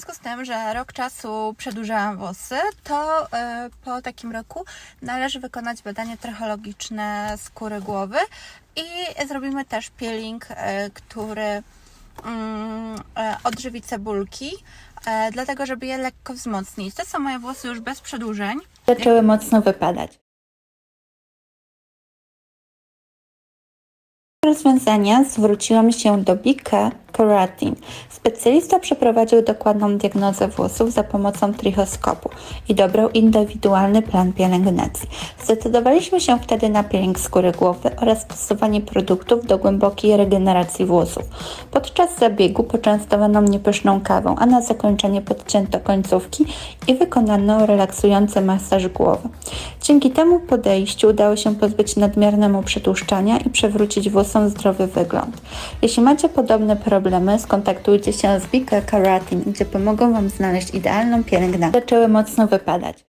związku z tym, że rok czasu przedłużałam włosy, to e, po takim roku należy wykonać badanie trachologiczne skóry głowy i zrobimy też peeling, e, który mm, e, odżywi cebulki, dlatego żeby je lekko wzmocnić. To są moje włosy już bez przedłużeń. zaczęły mocno wypadać. rozwiązania zwróciłam się do Bika Keratin. Specjalista przeprowadził dokładną diagnozę włosów za pomocą trichoskopu i dobrał indywidualny plan pielęgnacji. Zdecydowaliśmy się wtedy na peeling skóry głowy oraz stosowanie produktów do głębokiej regeneracji włosów. Podczas zabiegu poczęstowano mnie pyszną kawą, a na zakończenie podcięto końcówki i wykonano relaksujący masaż głowy. Dzięki temu podejściu udało się pozbyć nadmiernemu przytłuszczania i przywrócić włosom zdrowy wygląd. Jeśli macie podobne problemy, skontaktujcie się z Bika Keratin, gdzie pomogą Wam znaleźć idealną pielęgnację. Zaczęły mocno wypadać.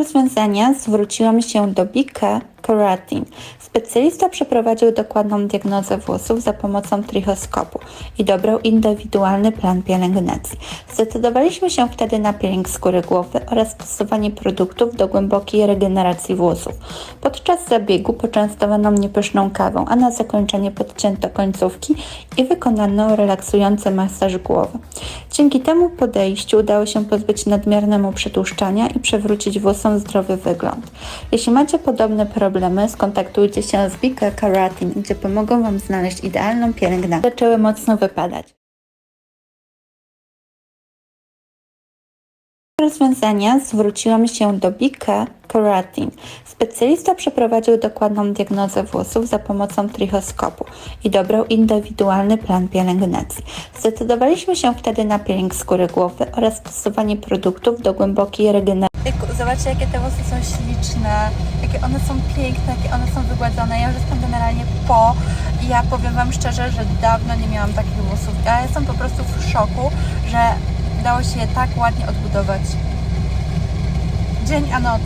rozwiązania zwróciłam się do Bika Keratin. Specjalista przeprowadził dokładną diagnozę włosów za pomocą trichoskopu i dobrał indywidualny plan pielęgnacji. Zdecydowaliśmy się wtedy na peeling skóry głowy oraz stosowanie produktów do głębokiej regeneracji włosów. Podczas zabiegu poczęstowano mnie pyszną kawą, a na zakończenie podcięto końcówki i wykonano relaksujący masaż głowy. Dzięki temu podejściu udało się pozbyć nadmiernemu przytłuszczania i przywrócić włosom zdrowy wygląd. Jeśli macie podobne problemy, skontaktujcie się z Bika Keratin, gdzie pomogą Wam znaleźć idealną pielęgnację. Zaczęły mocno wypadać. rozwiązania zwróciłam się do Bika Keratin. Specjalista przeprowadził dokładną diagnozę włosów za pomocą trichoskopu i dobrał indywidualny plan pielęgnacji. Zdecydowaliśmy się wtedy na peeling skóry głowy oraz stosowanie produktów do głębokiej regeneracji. Zobaczcie, jakie te włosy są śliczne, jakie one są piękne, jakie one są wygładzone. Ja już jestem generalnie po i ja powiem Wam szczerze, że dawno nie miałam takich włosów. Ja jestem po prostu w szoku, że udało się je tak ładnie odbudować. Dzień a noc.